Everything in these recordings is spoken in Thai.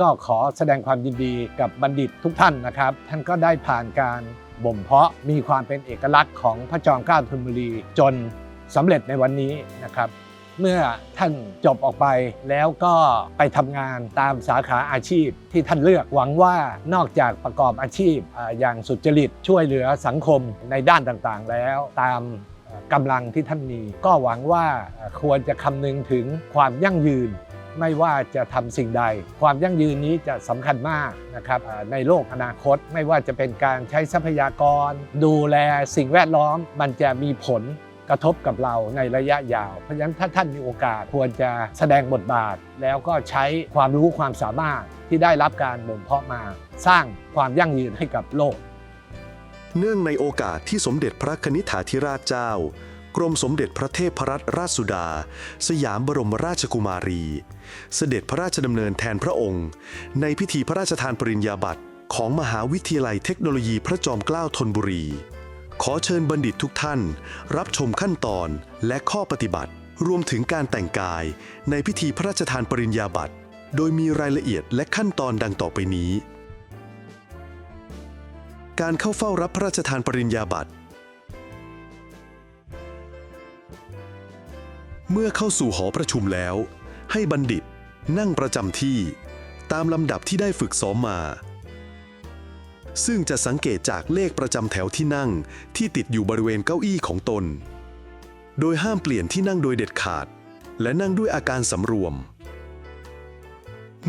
ก็ขอแสดงความยินดีกับบัณฑิตทุกท่านนะครับ ท่านก็ได้ผ่านการบ่มเพาะมีความเป็นเอกลักษณ์ของพระจอมเกล้าธนบุรีจนสำเร็จในวันนี้นะครับ เมื่อท่านจบออกไปแล้วก็ไปทำงานตามสาขาอาชีพที่ท่านเลือกหวังว่านอกจากประกอบอาชีพอย่างสุจริตช่วยเหลือสังคมในด้านต่างๆ แล้วตามกำลังที่ท่านมี ก็หวังว่าควรจะคำนึงถึงความยั่งยืน ไม่ว่าจะทำสิ่งใด ความยั่งยืนนี้จะสำคัญมากนะครับในโลกอนาคตไม่ว่าจะเป็นการใช้ทรัพยากร ดูแลสิ่งแวดล้อม มันจะมีผลกระทบกับเราในระยะยาว เพราะฉะนั้นถ้าท่านมีโอกาสควรจะแสดงบทบาท แล้วก็ใช้ความรู้ความสามารถที่ได้รับการบ่มเพาะมา สร้างความยั่งยืนให้กับโลก เนื่องในโอกาสที่สมเด็จพระคณิษฐาธิราชเจ้า กรมสมเด็จพระเทพรัตนราชสุดา สยามบรมราชกุมารี เสด็จพระราชดำเนินแทนพระองค์ ในพิธีพระราชทานปริญญาบัตรของมหาวิทยาลัยเทคโนโลยีพระจอมเกล้าธนบุรี ขอเชิญบัณฑิตทุกท่าน รับชมขั้นตอนและข้อปฏิบัติ รวมถึงการแต่งกาย ในพิธีพระราชทานปริญญาบัตรโดยมีรายละเอียดและขั้นตอนดังต่อไปนี้ การเข้าเฝ้ารับพระราชทานปริญญาบัตร เมื่อเข้าสู่หอประชุมแล้ว ให้บัณฑิตนั่งประจำที่ ตามลำดับที่ได้ฝึกซ้อมมา ซึ่งจะสังเกตจากเลขประจำแถวที่นั่งที่ติดอยู่บริเวณเก้าอี้ของตน โดยห้ามเปลี่ยนที่นั่งโดยเด็ดขาด และนั่งด้วยอาการสำรวม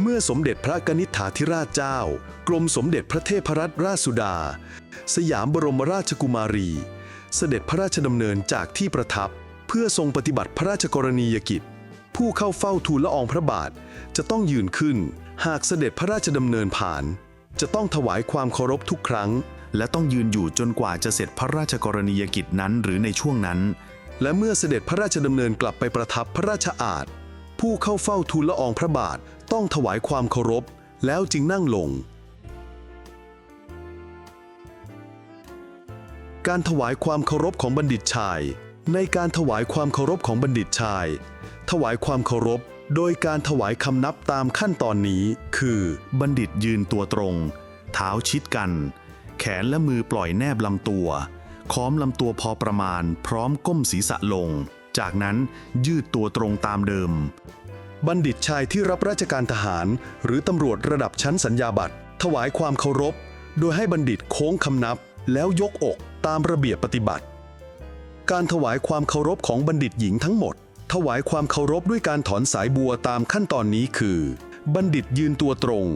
เมื่อสมเด็จพระกนิษฐาธิราชเจ้า กรมสมเด็จพระเทพรัตนราชสุดา สยามบรมราชกุมารี เสด็จพระราชดำเนินจากที่ประทับ เพื่อทรงปฏิบัติพระราชกรณียกิจ ผู้เข้าเฝ้าทูลละอองพระบาท จะต้องยืนขึ้น หากเสด็จพระราชดำเนินผ่าน จะต้องถวายความเคารพทุกครั้ง และต้องยืนอยู่จนกว่าจะเสร็จพระราชกรณียกิจนั้นหรือในช่วงนั้น และเมื่อเสด็จพระราชดำเนินกลับไปประทับพระราชอาณผู้เข้าเฝ้าทูลละอองพระบาทต้องถวายความเคารพ แล้วจึงนั่งลง การถวายความเคารพของบัณฑิตชาย ในการถวายความเคารพของบัณฑิตชาย ถวายความเคารพ โดยการถวายคำนับตามขั้นตอนนี้ คือ บัณฑิตยืนตัวตรง เท้าชิดกัน แขนและมือปล่อยแนบลำตัว ค้อมลำตัวพอประมาณ พร้อมก้มศีรษะลง จากนั้นยืดตัวตรงตามเดิม บัณฑิตชายที่รับราชการทหาร หรือตำรวจระดับชั้นสัญญาบัตร ถวายความเคารพ โดยให้บัณฑิตโค้งคำนับ แล้วยกอกตามระเบียบปฏิบัติ การถวายความเคารพของบัณฑิตหญิงทั้งหมด ถวายความเคารพด้วยการถอนสายบัวตามขั้นตอนนี้คือ บัณฑิตยืนตัวตรง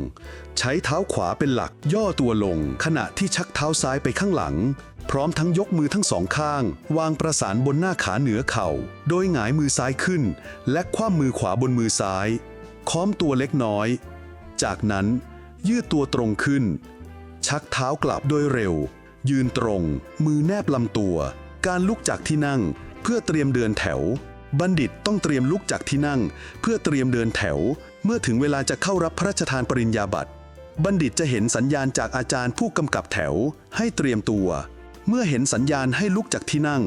ใช้เท้าขวาเป็นหลักย่อตัวลง ขณะที่ชักเท้าซ้ายไปข้างหลัง พร้อมทั้งยกมือทั้งสองข้าง วางประสานบนหน้าขาเหนือเข่า โดยหงายมือซ้ายขึ้น และคว่ำมือขวาบนมือซ้าย ค้อมตัวเล็กน้อย จากนั้นยืดตัวตรงขึ้น ชักเท้ากลับโดยเร็ว ยืนตรง มือแนบลำตัว การลุกจากที่นั่ง เพื่อเตรียมเดินแถว บัณฑิตต้องเตรียมลุกจากที่นั่ง เพื่อเตรียมเดินแถว เมื่อถึงเวลาจะเข้ารับพระราชทานปริญญาบัตร บัณฑิตจะเห็นสัญญาณจากอาจารย์ผู้กำกับแถว ให้เตรียมตัว เมื่อเห็นสัญญาณให้ลุกจากที่นั่ง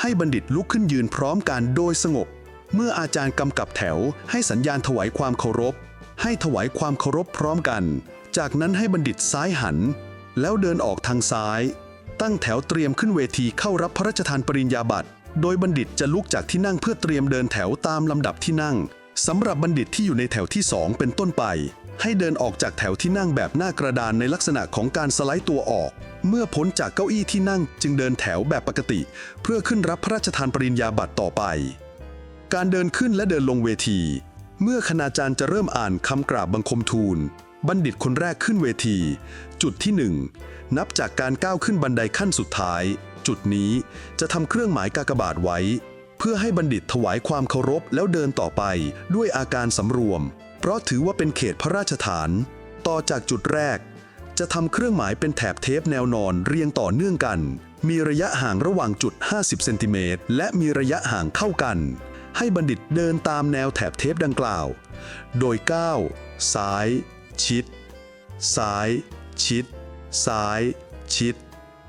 ให้บัณฑิตลุกขึ้นยืนพร้อมกันโดยสงบ เมื่ออาจารย์กำกับแถว ให้สัญญาณถวายความเคารพ ให้ถวายความเคารพพร้อมกัน จากนั้นให้บัณฑิตซ้ายหัน แล้วเดินออกทางซ้าย ตั้งแถวเตรียมขึ้นเวทีเข้ารับพระราชทานปริญญาบัตร โดยบัณฑิตจะลุกจากที่นั่งเพื่อเตรียมเดินแถวตามลำดับที่นั่งสำหรับบัณฑิตที่อยู่ในแถวที่สองเป็นต้นไป ให้เดินออกจากแถวที่นั่งแบบหน้ากระดานในลักษณะของการสไลด์ตัวออก เมื่อพ้นจากเก้าอี้ที่นั่งจึงเดินแถวแบบปกติ เพื่อขึ้นรับพระราชทานปริญญาบัตรต่อไป การเดินขึ้นและเดินลงเวที เมื่อคณาจารย์จะเริ่มอ่านคำกราบบังคมทูล บัณฑิตคนแรกขึ้นเวที จุดที่หนึ่งนับจากการก้าวขึ้นบันไดขั้นสุดท้าย จุดนี้จะทำเครื่องหมายกากบาทไว้ เพื่อให้บัณฑิตถวายความเคารพแล้วเดินต่อไปด้วยอาการสำรวม เพราะถือว่าเป็นเขตพระราชฐาน ต่อจากจุดแรก จะทำเครื่องหมายเป็นแถบเทปแนวนอนเรียงต่อเนื่องกัน มีระยะห่างระหว่างจุด 50 เซนติเมตรและมีระยะห่างเข้ากัน ให้บัณฑิตเดินตามแนวแถบเทปดังกล่าว โดยก้าวซ้าย ชิด ซ้าย ชิด ซ้าย ชิด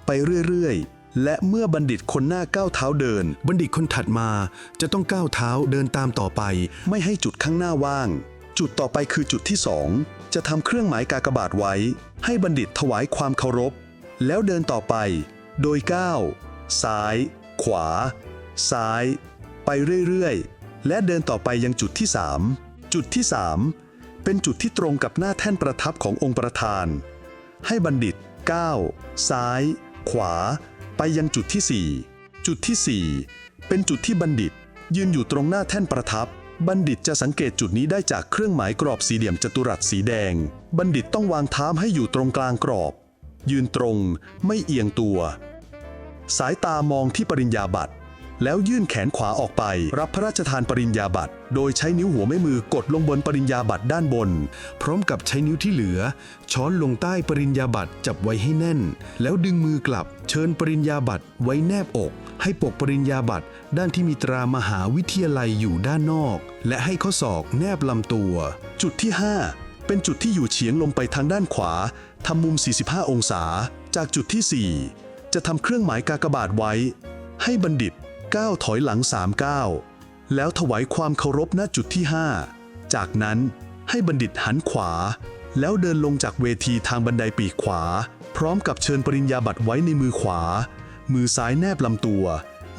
ไปเรื่อย ๆ และเมื่อบัณฑิตคนหน้าก้าวเท้าเดิน บัณฑิตคนถัดมาจะต้องก้าวเท้าเดินตามต่อไป ไม่ให้จุดข้างหน้าว่าง จุดต่อไปคือจุดที่2จะทำเครื่องหมายกากบาทไว้ ให้บัณฑิตถวายความเคารพ แล้วเดินต่อไป โดยก้าวซ้าย ขวา ซ้าย ไปเรื่อย ๆ และเดินต่อไปยังจุดที่ 3 จุดที่ 3 เป็นจุดที่ตรงกับหน้าแท่นประทับขององค์ประธาน ให้บัณฑิตก้าวซ้าย ขวา ไปยังจุดที่ 4 จุดที่ 4 เป็นจุดที่บัณฑิต ยืนอยู่ตรงหน้าแท่นประทับ บัณฑิตจะสังเกตจุดนี้ได้จากเครื่องหมายกรอบสี่เหลี่ยมจัตุรัสสีแดง บัณฑิตต้องวางเท้าให้อยู่ตรงกลางกรอบ ยืนตรงไม่เอียงตัว สายตามองที่ปริญญาบัตร แล้วยื่นแขนขวาออกไป รับพระราชทานปริญญาบัตร โดยใช้นิ้วหัวแม่มือกดลงบนปริญญาบัตรด้านบน พร้อมกับใช้นิ้วที่เหลือ ช้อนลงใต้ปริญญาบัตรจับไว้ให้แน่น แล้วดึงมือกลับ เชิญปริญญาบัตรไว้แนบอก ให้ปกปริญญาบัตรด้านที่มีตรามหาวิทยาลัยอยู่ด้านนอก และให้ข้อศอกแนบลำตัว จุดที่ 5 เป็นจุดที่อยู่เฉียงลงไปทางด้านขวาทำมุม 45 องศา จากจุดที่ 4 จะทำเครื่องหมายกากบาทไว้ ให้บัณฑิต ก้าวถอยหลัง3ก้าวแล้วถวายความเคารพณจุดที่ 5 จากนั้นให้บัณฑิตหันขวา แล้วเดินลงจากเวทีทางบันไดปีกขวา พร้อมกับเชิญปริญญาบัตรไว้ในมือขวา มือซ้ายแนบลำตัว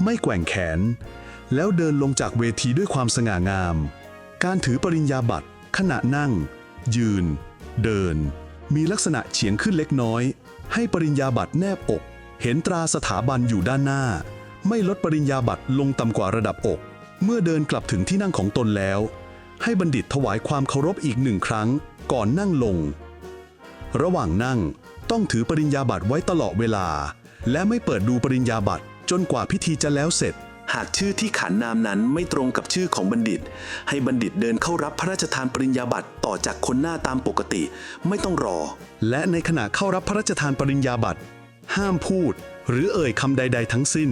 ไม่แกว่งแขน แล้วเดินลงจากเวทีด้วยความสง่างาม การถือปริญญาบัตร ขณะนั่ง ยืน เดิน มีลักษณะเฉียงขึ้นเล็กน้อย ให้ปริญญาบัตรแนบอก เห็นตราสถาบันอยู่ด้านหน้า ไม่ลดปริญญาบัตรลงต่ำกว่าระดับอก เมื่อเดินกลับถึงที่นั่งของตนแล้ว ให้บัณฑิตถวายความเคารพอีกหนึ่งครั้งก่อนนั่งลง ระหว่างนั่งต้องถือปริญญาบัตรไว้ตลอดเวลา และไม่เปิดดูปริญญาบัตรจนกว่าพิธีจะแล้วเสร็จ หากชื่อที่ขานนามนั้นไม่ตรงกับชื่อของบัณฑิต ให้บัณฑิตเดินเข้ารับพระราชทานปริญญาบัตรต่อจากคนหน้าตามปกติ ไม่ต้องรอ และในขณะเข้ารับพระราชทานปริญญาบัตรห้ามพูด หรือเอ่ยคำใด ๆ ทั้งสิ้น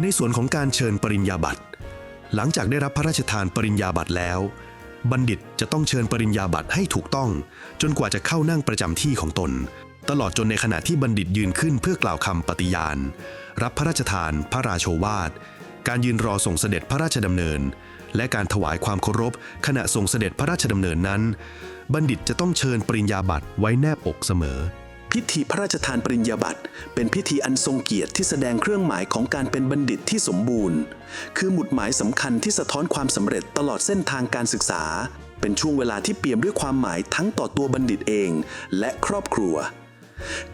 ในส่วนของการเชิญปริญญาบัตร หลังจากได้รับพระราชทานปริญญาบัตรแล้ว บัณฑิตจะต้องเชิญปริญญาบัตรให้ถูกต้อง จนกว่าจะเข้านั่งประจำที่ของตน ตลอดจนในขณะที่บัณฑิตยืนขึ้นเพื่อกล่าวคำปฏิญาณ รับพระราชทาน พระราโชวาท การยืนรอส่งเสด็จพระราชดำเนิน และการถวายความเคารพ ขณะส่งเสด็จพระราชดำเนินนั้น บัณฑิตจะต้องเชิญปริญญาบัตรไว้แนบอกเสมอ พิธีพระราชทานปริญญาบัตรเป็นพิธีอันทรงเกียรติที่แสดงเครื่องหมายของการเป็นบัณฑิตที่สมบูรณ์ คือหมุดหมายสำคัญที่สะท้อนความสำเร็จตลอดเส้นทางการศึกษา เป็นช่วงเวลาที่เปี่ยมด้วยความหมายทั้งต่อตัวบัณฑิตเอง และครอบครัว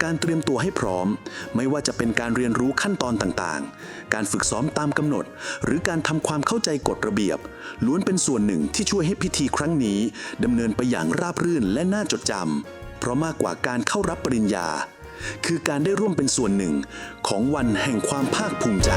การเตรียมตัวให้พร้อม ไม่ว่าจะเป็นการเรียนรู้ขั้นตอนต่างๆ การฝึกซ้อมตามกำหนด หรือการทำความเข้าใจกฎระเบียบ ล้วนเป็นส่วนหนึ่งที่ช่วยให้พิธีครั้งนี้ดำเนินไปอย่างราบรื่นและน่าจดจำ เพราะมากกว่าการเข้ารับปริญญา คือการได้ร่วมเป็นส่วนหนึ่งของวันแห่งความภาคภูมิใจ